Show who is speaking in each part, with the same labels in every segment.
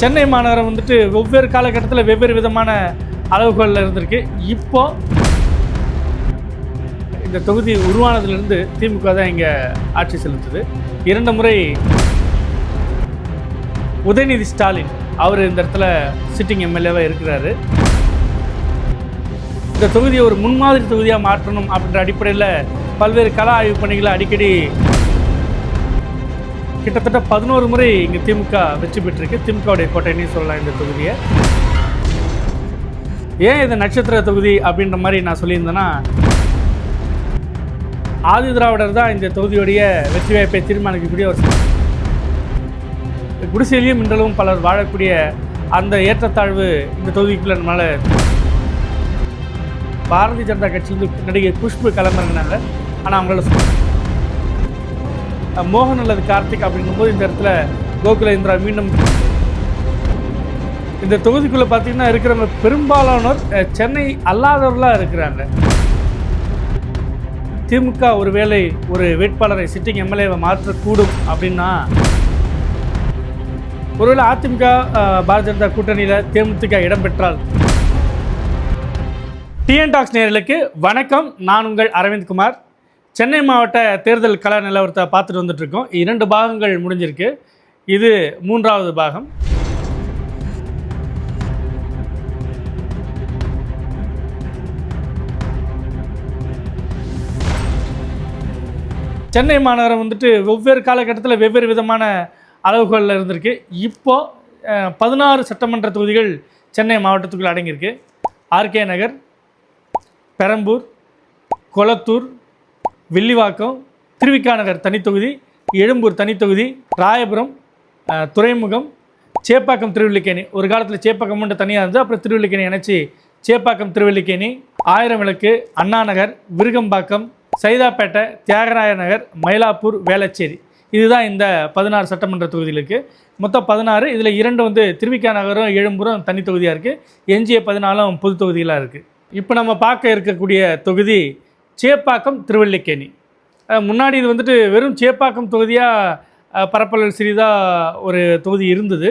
Speaker 1: சென்னை மாநகரம் வந்துட்டு வெவ்வேறு காலகட்டத்தில் வெவ்வேறு விதமான அளவுகளில் இருந்திருக்கு. இப்போ இந்த தொகுதி உருவானதுலேருந்து திமுக தான் இங்கே ஆட்சி செலுத்துது. இரண்டு முறை உதயநிதி ஸ்டாலின் அவர் இந்த இடத்துல சிட்டிங் எம்எல்ஏவாக இருக்கிறாரு. இந்த தொகுதியை ஒரு முன்மாதிரி தொகுதியாக மாற்றணும் அப்படின்ற அடிப்படையில் பல்வேறு கலா ஆய்வு பணிகளை அடிக்கடி கிட்டத்தட்ட பதினோரு முறை இங்கே திமுக வெற்றி பெற்றிருக்கு. திமுகவுடைய கோட்டைன்னு சொல்லலாம் இந்த தொகுதியை. ஏன் இது நட்சத்திர தொகுதி அப்படின்ற மாதிரி நான் சொல்லியிருந்தேன்னா ஆதி திராவிடர் தான் இந்த தொகுதியுடைய வெற்றி வாய்ப்பை தீர்மானிக்கக்கூடிய ஒரு குடிசையிலையும் இன்றளவும் பலர் வாழக்கூடிய அந்த ஏற்றத்தாழ்வு இந்த தொகுதிக்குள்ள நம்மளால் பாரதிய ஜனதா கட்சியிலிருந்து நடிகை குஷ்பு கிளம்புறதுனால ஆனால் அவங்களால சொ- மோகன் அல்லது கார்த்திக் அப்படிங்கும்போது இந்த இடத்துல கோகுல இந்திரா மீண்டும் இந்த தொகுதிக்குள்ளே பார்த்தீங்கன்னா இருக்கிறவங்க பெரும்பாலானோர் சென்னை அல்லாதவர்களாக இருக்கிறாங்க. திமுக ஒருவேளை ஒரு வேட்பாளரை சிட்டிங் எம்எல்ஏவை மாற்றக்கூடும் அப்படின்னா ஒருவேளை அதிமுக பாரதிய ஜனதா கூட்டணியில் தேமுதிக இடம்பெற்றால். டிஎன் டாக்ஸ் நேர்களுக்கு வணக்கம். நான் உங்கள் அரவிந்த் குமார். சென்னை மாவட்ட தேர்தல் கள நிலவரத்தை பார்த்துட்டு வந்துட்ருக்கோம் இரண்டு பாகங்கள் முடிஞ்சிருக்கு. இது மூன்றாவது பாகம். சென்னை மாநகரம் வந்துட்டு வெவ்வேறு காலகட்டத்தில் வெவ்வேறு விதமான அளவுகளில் இருந்திருக்கு. இப்போது பதினாறு சட்டமன்ற தொகுதிகள் சென்னை மாவட்டத்துக்குள் அடங்கியிருக்கு. ஆர்கே நகர் பெரம்பூர் கொளத்தூர் வில்லிவாக்கம் திருவிக்காநகர் தனித்தொகுதி எழும்பூர் தனித்தொகுதி ராயபுரம் துறைமுகம் சேப்பாக்கம் திருவல்லிக்கேணி. ஒரு காலத்தில் சேப்பாக்கம் மட்டும் தனியாக இருந்தது அப்புறம் திருவல்லிக்கேணி இணைச்சி சேப்பாக்கம் திருவல்லிக்கேணி ஆயிரம் விளக்கு அண்ணாநகர் விருகம்பாக்கம் சைதாப்பேட்டை தியாகராய நகர் மயிலாப்பூர் வேளச்சேரி. இதுதான் இந்த பதினாறு சட்டமன்ற தொகுதிகளுக்கு மொத்தம் பதினாறு இதில் இரண்டு வந்து திருவிக்கா நகரும் எழும்பூரும் தனி தொகுதியாக இருக்குது எஞ்சிய பதினாலும் பொது தொகுதிகளாக இருக்குது இப்போ நம்ம பார்க்க இருக்கக்கூடிய தொகுதி சேப்பாக்கம் திருவல்லிக்கேணி. முன்னாடி இது வந்துட்டு வெறும் சேப்பாக்கம் தொகுதியாக பரப்பளவு சிறிதாக ஒரு தொகுதி இருந்தது.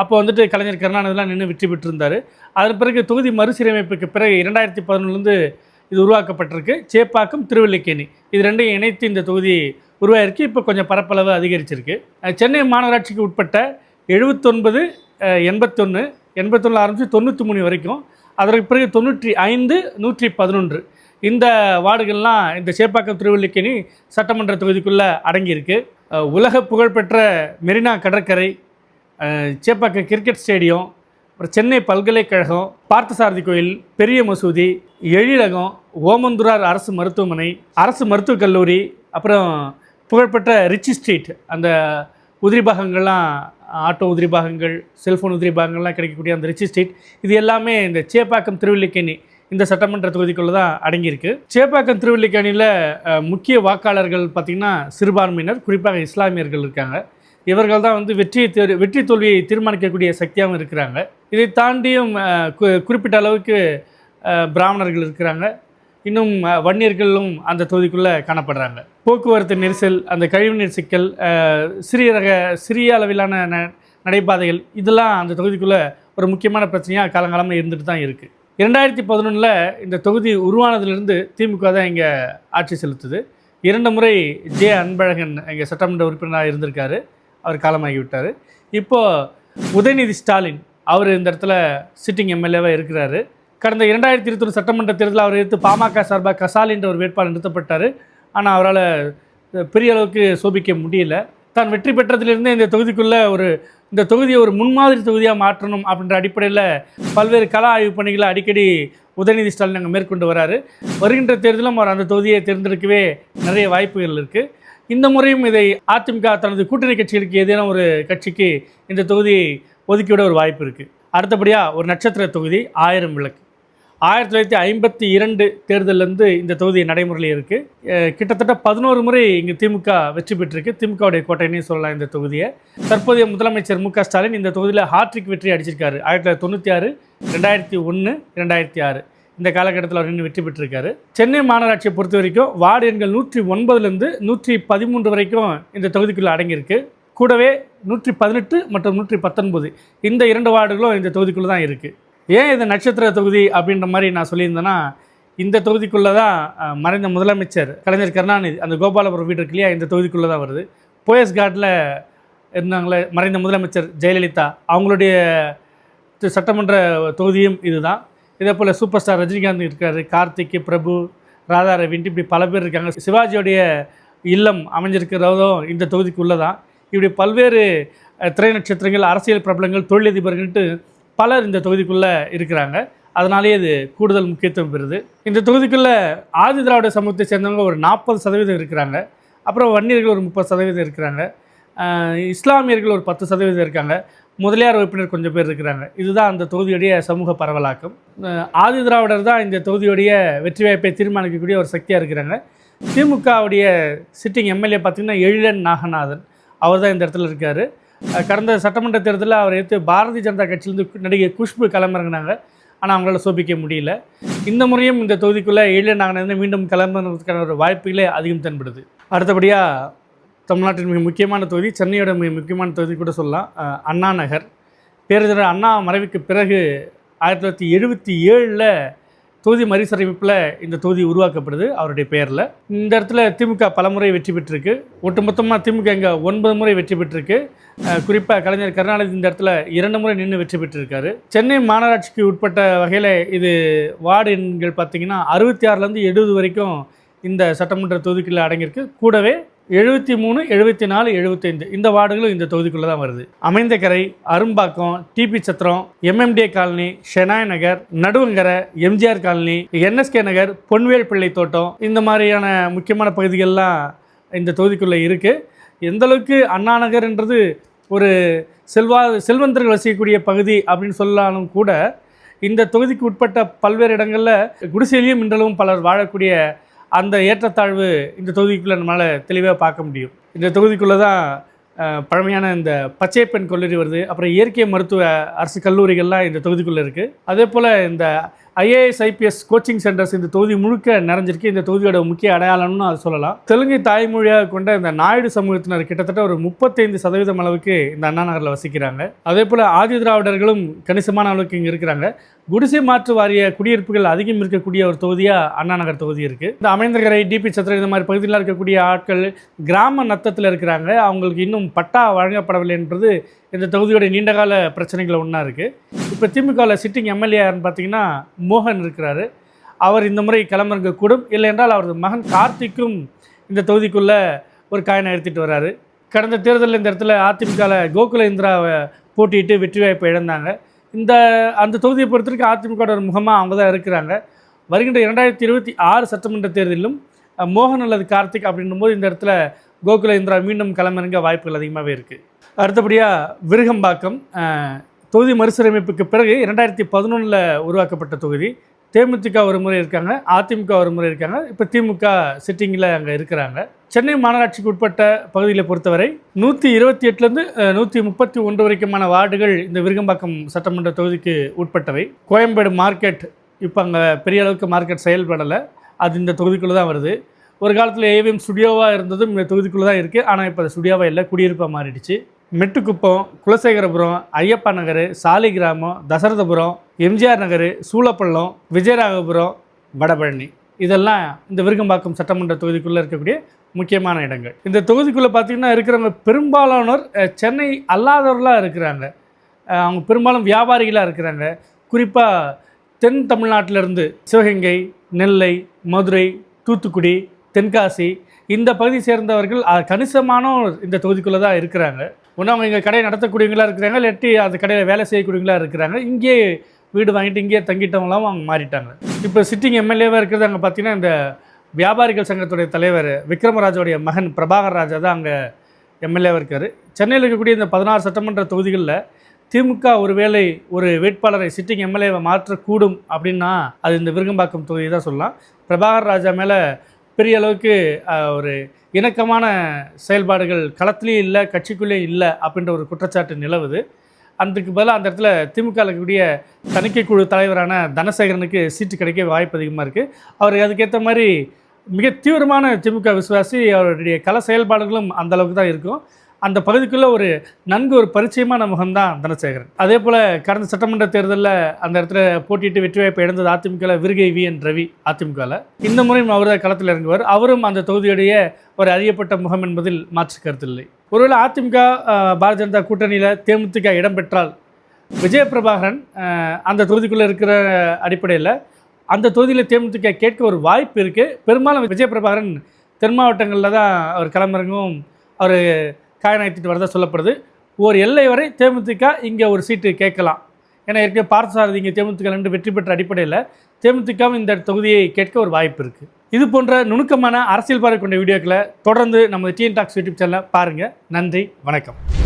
Speaker 1: அப்போ வந்துட்டு கலைஞர் கருணாநிதிலாம் நின்று வெற்றி பெற்றிருந்தார். அதன் பிறகு தொகுதி மறுசீரமைப்புக்கு பிறகு இரண்டாயிரத்தி பதினொன்றுலேருந்து இது உருவாக்கப்பட்டிருக்கு. சேப்பாக்கம் திருவல்லிக்கேணி. இது ரெண்டையும் இணைத்து இந்த தொகுதி உருவாயிருக்கு. இப்போ கொஞ்சம் பரப்பளவு அதிகரிச்சிருக்கு. சென்னை மாநகராட்சிக்கு உட்பட்ட எழுபத்தொன்பது எண்பத்தொன்று எண்பத்தொன்று ஆரம்பித்து தொண்ணூற்றி மூணு வரைக்கும். அதற்கு பிறகு தொண்ணூற்றி ஐந்து நூற்றி பதினொன்று. இந்த வார்டுகள்லாம் இந்த சேப்பாக்கம் திருவல்லிக்கேணி சட்டமன்ற தொகுதிக்குள்ளே அடங்கியிருக்கு. உலக புகழ்பெற்ற மெரினா கடற்கரை சேப்பாக்கம் கிரிக்கெட் ஸ்டேடியம் அப்புறம் சென்னை பல்கலைக்கழகம் பார்த்தசாரதி கோயில் பெரிய மசூதி எழிலகம் ஓமந்துரார் அரசு மருத்துவமனை அரசு மருத்துவக் கல்லூரி அப்புறம் புகழ்பெற்ற ரிச்சி ஸ்ட்ரீட் அந்த உதிரி பாகங்கள்லாம் ஆட்டோ உதிரி பாகங்கள் செல்ஃபோன் உதிரி பாகங்கள்லாம் கிடைக்கக்கூடிய அந்த ரிச்சி ஸ்ட்ரீட் இது எல்லாமே இந்த சேப்பாக்கம் திருவல்லிக்கேணி இந்த சட்டமன்ற தொகுதிக்குள்ளே தான் அடங்கியிருக்கு. சேப்பாக்கம் திருவல்லிக்கணியில் முக்கிய வாக்காளர்கள் பார்த்திங்கன்னா சிறுபான்மையினர் குறிப்பாக இஸ்லாமியர்கள் இருக்காங்க. இவர்கள் தான் வந்து வெற்றியை தேர் வெற்றி தோல்வியை தீர்மானிக்கக்கூடிய சக்தியாகவும் இருக்கிறாங்க. இதை தாண்டியும் கு- குறிப்பிட்ட அளவுக்கு பிராமணர்கள் இருக்கிறாங்க. இன்னும் வன்னியர்களும் அந்த தொகுதிக்குள்ளே காணப்படுறாங்க. போக்குவரத்து நெரிசல் அந்த கழிவுநீர் சிக்கல் சிறிய ரக சிறிய அளவிலான ந நடைபாதைகள் இதெல்லாம் அந்த தொகுதிக்குள்ளே ஒரு முக்கியமான பிரச்சனையாக காலங்காலமாக இருந்துட்டு தான் இருக்குது இரண்டாயிரத்தி பதினொன்றில் இந்த தொகுதி உருவானதுலேருந்து திமுக தான் இங்கே ஆட்சி செலுத்துது. இரண்டு முறை ஜே அன்பழகன் இங்கே சட்டமன்ற உறுப்பினராக இருந்திருக்காரு. அவர் காலமாகி விட்டார் இப்போது உதயநிதி ஸ்டாலின் அவர் இந்த இடத்துல சிட்டிங் எம்எல்ஏவாக இருக்கிறாரு. கடந்த இரண்டாயிரத்தி இருபத்தொன்று சட்டமன்ற தேர்தலில் அவர் எடுத்து பாமக சார்பாக கசால் என்ற ஒரு வேட்பாளர் நிறுத்தப்பட்டார். ஆனால் அவரால் பெரிய அளவுக்கு சோபிக்க முடியல. தான் வெற்றி பெற்றதிலிருந்தே இந்த தொகுதிக்குள்ளே ஒரு இந்த தொகுதியை ஒரு முன்மாதிரி தொகுதியாக மாற்றணும் அப்படின்ற அடிப்படையில் பல்வேறு கலா ஆய்வு பணிகளை அடிக்கடி உதயநிதி ஸ்டாலின் அங்கே மேற்கொண்டு வராரு. வருகின்ற தேர்தலும் அவர் அந்த தொகுதியை தேர்ந்தெடுக்கவே நிறைய வாய்ப்புகள் இருக்குது இந்த முறையும் இதை அதிமுக தனது கூட்டணி கட்சிகளுக்கு ஏதேனும் ஒரு கட்சிக்கு இந்த தொகுதியை ஒதுக்கிவிட ஒரு வாய்ப்பு இருக்குது அடுத்தபடியாக ஒரு நட்சத்திர தொகுதி ஆயிரம் விளக்கு. ஆயிரத்தி தொள்ளாயிரத்தி ஐம்பத்தி இரண்டு தேர்தலேருந்து இந்த தொகுதி நடைமுறையில் இருக்குது கிட்டத்தட்ட பதினோரு முறை இங்கே திமுக வெற்றி பெற்றிருக்கு. திமுகவுடைய கோட்டைன்னு சொல்லலாம் இந்த தொகுதியை. தற்போதைய முதலமைச்சர் மு ஸ்டாலின் இந்த தொகுதியில் ஹாட்ரிக் வெற்றி அடிச்சிருக்காரு. ஆயிரத்தி தொள்ளாயிரத்தி தொண்ணூற்றி ஆறு ரெண்டாயிரத்தி ஒன்று ரெண்டாயிரத்தி ஆறு. இந்த காலகட்டத்தில் அவர் நின்று வெற்றி பெற்றிருக்காரு. சென்னை மாநகராட்சியை பொறுத்த வரைக்கும் வார்டு எண்கள் நூற்றி ஒன்பதுலேருந்து நூற்றி பதிமூன்று வரைக்கும் இந்த தொகுதிக்குள்ளே அடங்கியிருக்கு. கூடவே நூற்றி பதினெட்டு மற்றும் நூற்றி பத்தொன்பது இந்த இரண்டு வார்டுகளும் இந்த தொகுதிக்குள்ளே தான் இருக்குது ஏன் இது நட்சத்திர தொகுதி அப்படின்ற மாதிரி நான் சொல்லியிருந்தேன்னா இந்த தொகுதிக்குள்ளே தான் மறைந்த முதலமைச்சர் கலைஞர் கருணாநிதி அந்த கோபாலபுரம் வீடு இருக்கு இல்லையா இந்த தொகுதிக்குள்ளே தான் வருது. போயஸ் கார்டில் இருந்தாங்களே மறைந்த முதலமைச்சர் ஜெயலலிதா அவங்களுடைய சட்டமன்ற தொகுதியும் இதுதான். இதே போல் சூப்பர் ஸ்டார் ரஜினிகாந்த் இருக்கார் கார்த்திக் பிரபு ராதா ரவின்ட்டு இப்படி பல பேர் இருக்காங்க. சிவாஜியோடைய இல்லம் அமைஞ்சிருக்கிறதும் இந்த தொகுதிக்குள்ளே தான் இப்படி பல்வேறு திரை நட்சத்திரங்கள் அரசியல் பிரபலங்கள் தொழிலதிபர்கள்ட்டு பலர் இந்த தொகுதிக்குள்ளே இருக்கிறாங்க. அதனாலேயே இது கூடுதல் முக்கியத்துவம் பெறுது. இந்த தொகுதிக்குள்ளே ஆதி திராவிட சமூகத்தை சேர்ந்தவங்க ஒரு நாற்பது சதவீதம் இருக்கிறாங்க. அப்புறம் வன்னியர்கள் ஒரு முப்பது சதவீதம் இருக்கிறாங்க. இஸ்லாமியர்கள் ஒரு பத்து சதவீதம் இருக்காங்க. முதலியார் உறுப்பினர் கொஞ்சம் பேர் இருக்கிறாங்க. இதுதான் அந்த தொகுதியுடைய சமூக பரவலாக்கம். ஆதி திராவிடர் தான் இந்த தொகுதியுடைய வெற்றி வாய்ப்பை தீர்மானிக்கக்கூடிய ஒரு சக்தியாக இருக்கிறாங்க. திமுகவுடைய சிட்டிங் எம்எல்ஏ பார்த்திங்கன்னா எழிலன் நாகநாதன். அவர் தான் இந்த இடத்துல இருக்கார். கடந்த சட்டமன்ற தேர்தலில் அவர் எடுத்து பாரதிய ஜனதா கட்சியிலேருந்து நடிகை குஷ்பு களமிறங்கினாங்க ஆனால் அவங்களால சோபிக்க முடியல. இந்த முறையும் இந்த தொகுதிக்குள்ளே எழிலன் நாகநாதன் மீண்டும் கிளம்புறதுக்கான ஒரு வாய்ப்புகளே அதிகம் தென்படுது. அடுத்தபடியாக தமிழ்நாட்டின் மிக முக்கியமான தொகுதி சென்னையோட மிக முக்கியமான தொகுதி கூட சொல்லலாம். அண்ணா நகர். பேரறிஞர் அண்ணா மறைவுக்கு பிறகு ஆயிரத்தி தொள்ளாயிரத்தி எழுபத்தி ஏழில் தொகுதி மறுசீரமைப்பில் இந்த தொகுதி உருவாக்கப்படுது அவருடைய பெயரில். இந்த இடத்துல திமுக பலமுறை வெற்றி பெற்றிருக்கு. ஒட்டுமொத்தமாக திமுக இங்கே ஒன்பது முறை வெற்றி பெற்றிருக்கு. குறிப்பாக கலைஞர் கருணாநிதி இந்த இடத்துல இரண்டு முறை நின்று வெற்றி பெற்றிருக்காரு. சென்னை மாநகராட்சிக்கு உட்பட்ட வகையில் இது வார்டு எண்கள் பார்த்தீங்கன்னா அறுபத்தி ஆறுலேருந்து எழுபது வரைக்கும் இந்த சட்டமன்ற தொகுதிக்குள்ளே அடங்கியிருக்கு. கூடவே எழுபத்தி மூணு எழுபத்தி நாலு எழுபத்தைந்து இந்த வார்டுகளும் இந்த தொகுதிக்குள்ளே தான் வருது. Aminjikarai Arumbakkam TP Chathiram MMDA colony Shenoy Nagar Naduvankarai MGR colony NSK Nagar Ponvel Pillai Thottam இந்த மாதிரியான முக்கியமான பகுதிகள்லாம் இந்த தொகுதிக்குள்ளே இருக்குது எந்தளவுக்கு அண்ணா நகர்ன்றது ஒரு செல்வா செல்வந்தர்கள் வசிக்கக்கூடிய பகுதி அப்படின்னு சொல்லாலும் கூட இந்த தொகுதிக்கு உட்பட்ட பல்வேறு இடங்களில் குடிசையிலையும் இன்றளவும் பலர் வாழக்கூடிய அந்த ஏற்றத்தாழ்வு இந்த தொகுதிக்குள்ளே நம்மளால் தெளிவாக பார்க்க முடியும். இந்த தொகுதிக்குள்ளே தான் பழமையான இந்த பச்சை பெண் கல்லூரி வருது. அப்புறம் இயற்கை மருத்துவ அரசு கல்லூரிகள்லாம் இந்த தொகுதிக்குள்ளே இருக்குது அதே போல் இந்த ஐஏஎஸ் ஐபிஎஸ் கோச்சிங் சென்டர்ஸ் இந்த தொகுதி முழுக்க நிறைஞ்சிருக்கு. இந்த தொகுதியோட முக்கிய அடையாளம்னு அது சொல்லலாம். தெலுங்கு தாய்மொழியாக கொண்ட இந்த நாயுடு சமூகத்தினர் கிட்டத்தட்ட ஒரு முப்பத்தைந்து சதவீதம் அளவுக்கு இந்த அண்ணா நகரில் வசிக்கிறாங்க. அதே போல் ஆதி திராவிடர்களும் கணிசமான அளவுக்கு இங்கே இருக்கிறாங்க. குடிசை மாற்று வாரிய குடியிருப்புகள் அதிகம் இருக்கக்கூடிய ஒரு தொகுதியாக அண்ணா நகர் தொகுதி இருக்குது இந்த அமைந்தகரை டிபி சத்திர இந்த மாதிரி பகுதியில் இருக்கக்கூடிய ஆட்கள் கிராம நத்தத்தில் இருக்கிறாங்க. அவங்களுக்கு இன்னும் பட்டா வழங்கப்படவில்லை என்பது இந்த தொகுதியோட நீண்டகால பிரச்சனைகள் ஒன்றா இருக்குது இப்போ திமுகவில் சிட்டிங் எம்எல்ஏ யாருன்னு பார்த்தீங்கன்னா மோகன் இருக்கிறாரு. அவர் இந்த முறை கிளம்பிருக்கக்கூடும் இல்லை என்றால் அவரது மகன் கார்த்திக்கும் இந்த தொகுதிக்குள்ளே ஒரு காயினை எடுத்துகிட்டு வராரு. கடந்த தேர்தலில் இந்த இடத்துல அதிமுகவில் கோகுல இந்திராவை போட்டியிட்டு வெற்றி வாய்ப்பை இழந்தாங்க. இந்த அந்த தொகுதியை பொறுத்தவரைக்கும் அதிமுக ஒரு முகமாக அவங்க தான் இருக்கிறாங்க. வருகின்ற இரண்டாயிரத்தி இருபத்தி ஆறு சட்டமன்ற தேர்தலிலும் மோகன் அல்லது கார்த்திக் அப்படின்னும் போது இந்த இடத்துல கோகுல இந்திரா மீண்டும் களமிறங்க வாய்ப்புகள் அதிகமாகவே இருக்குது அடுத்தபடியாக விருகம்பாக்கம் தொகுதி மறுசீரமைப்புக்கு பிறகு இரண்டாயிரத்தி பதினொன்றில் உருவாக்கப்பட்ட தொகுதி தேமுதிக ஒரு முறை இருக்காங்க அதிமுக ஒரு முறை இருக்காங்க. இப்போ திமுக சிட்டிங்கில் அங்கே இருக்கிறாங்க. சென்னை மாநகராட்சிக்கு உட்பட்ட பகுதியில் பொறுத்தவரை நூற்றி இருபத்தி எட்டுலேருந்து நூற்றி முப்பத்தி ஒன்று வரைக்குமான வார்டுகள் இந்த விருகம்பாக்கம் சட்டமன்ற தொகுதிக்கு உட்பட்டவை. கோயம்பேடு மார்க்கெட் இப்போ அங்கே பெரிய அளவுக்கு மார்க்கெட் செயல்படலை. அது இந்த தொகுதிக்குள்ளே தான் வருது. ஒரு காலத்தில் ஏவிஎம் ஸ்டுடியோவாக இருந்ததும் இந்த தொகுதிக்குள்ளே தான் இருக்குது ஆனால் இப்போ அது ஸ்டுடியோவாக இல்லை குடியிருப்பாக மாறிடுச்சு. மெட்டுக்குப்பம் குலசேகரபுரம் ஐயப்பா நகர் சாலிகிராமம் தசரதபுரம் எம்ஜிஆர் நகர் சூளப்பள்ளம் விஜயராகபுரம் வடபழனி. இதெல்லாம் இந்த விருகம்பாக்கம் சட்டமன்ற தொகுதிக்குள்ளே இருக்கக்கூடிய முக்கியமான இடங்கள். இந்த தொகுதிக்குள்ளே பார்த்திங்கன்னா இருக்கிறவங்க பெரும்பாலானோர் சென்னை அல்லாதவர்களாக இருக்கிறாங்க. அவங்க பெரும்பாலும் வியாபாரிகளாக இருக்கிறாங்க. குறிப்பாக தென் தமிழ்நாட்டிலிருந்து சிவகங்கை நெல்லை மதுரை தூத்துக்குடி தென்காசி இந்த பகுதி சேர்ந்தவர்கள் கணிசமான இந்த தொகுதிக்குள்ளே தான் இருக்கிறாங்க. ஒன்று அவங்க இங்கே கடையை நடத்தக்கூடியவங்களா இருக்கிறாங்க இல்லாட்டி அந்த கடையில் வேலை செய்யக்கூடியவங்களா இருக்கிறாங்க. இங்கே வீடு வாங்கிட்டு இங்கேயே தங்கிட்டவங்களாம் அவங்க மாறிட்டாங்க. இப்போ சிட்டிங் எம்எல்ஏவாக இருக்கிறது அங்கே பார்த்தீங்கன்னா இந்த வியாபாரிகள் சங்கத்துடைய தலைவர் விக்ரமராஜோடைய மகன் பிரபாகர் ராஜா தான் அங்கே எம்எல்ஏவாக இருக்கார். சென்னையில் இருக்கக்கூடிய இந்த பதினாறு சட்டமன்ற தொகுதிகளில் திமுக ஒருவேளை ஒரு வேட்பாளரை சிட்டிங் எம்எல்ஏவை மாற்றக்கூடும் அப்படின்னா அது இந்த விருகம்பாக்கம் தொகுதி தான் சொல்லலாம். பிரபாகர் ராஜா மேலே பெரிய அளவுக்கு ஒரு இணக்கமான செயல்பாடுகள் களத்துலேயும் இல்லை கட்சிக்குள்ளேயும் இல்லை அப்படின்ற ஒரு குற்றச்சாட்டு நிலவுது. அதுக்கு பதிலாக அந்த இடத்துல திமுக இருக்கக்கூடிய தணிக்கை குழு தலைவரான தனசேகரனுக்கு சீட்டு கிடைக்க வாய்ப்பு அதிகமாக இருக்குது அவர் அதுக்கேற்ற மாதிரி மிக தீவிரமான திமுக விசுவாசி அவருடைய கள செயல்பாடுகளும் அந்தளவுக்கு தான் இருக்கும். அந்த பகுதிக்குள்ளே ஒரு நன்கு ஒரு பரிச்சயமான முகம்தான் தனசேகரன். அதே போல் கடந்த சட்டமன்ற தேர்தலில் அந்த இடத்துல போட்டியிட்டு வெற்றி வாய்ப்பை இழந்தது அதிமுகவில் விருகை வி என் ரவி அதிமுகவில் இந்த முறையும் அவர் தான் களத்தில் இறங்குவார். அவரும் அந்த தொகுதியுடைய ஒரு அறியப்பட்ட முகம் என்பதில் மாற்று கருத்தில்லை ஒருவேளை அதிமுக பாரதிய ஜனதா கூட்டணியில் தேமுதிக இடம்பெற்றால் விஜயபிரபாகரன் அந்த தொகுதிக்குள்ளே இருக்கிற அடிப்படையில் அந்த தொகுதியில் தேமுதிக கேட்க ஒரு வாய்ப்பு இருக்குது பெரும்பாலும் விஜயபிரபாகரன் தென் மாவட்டங்களில் தான் அவர் களமிறங்கும் அவர் காயநாயத்திட்டு வரதா சொல்லப்படுது. ஒரு எல்லை வரை தேமுதிக இங்கே ஒரு சீட்டு கேட்கலாம். ஏன்னா ஏற்கனவே பார்த்தசாரதி இங்கே தேமுதிக ரெண்டு வெற்றி பெற்ற அடிப்படையில் தேமுதிகவும் இந்த தொகுதியை கேட்க ஒரு வாய்ப்பு இருக்குது இது போன்ற நுணுக்கமான அரசியல் பார்வை கொண்ட வீடியோக்களை தொடர்ந்து நம்ம டிஎன் டாக்ஸ் யூடியூப் சேனலை பாருங்கள் நன்றி வணக்கம்.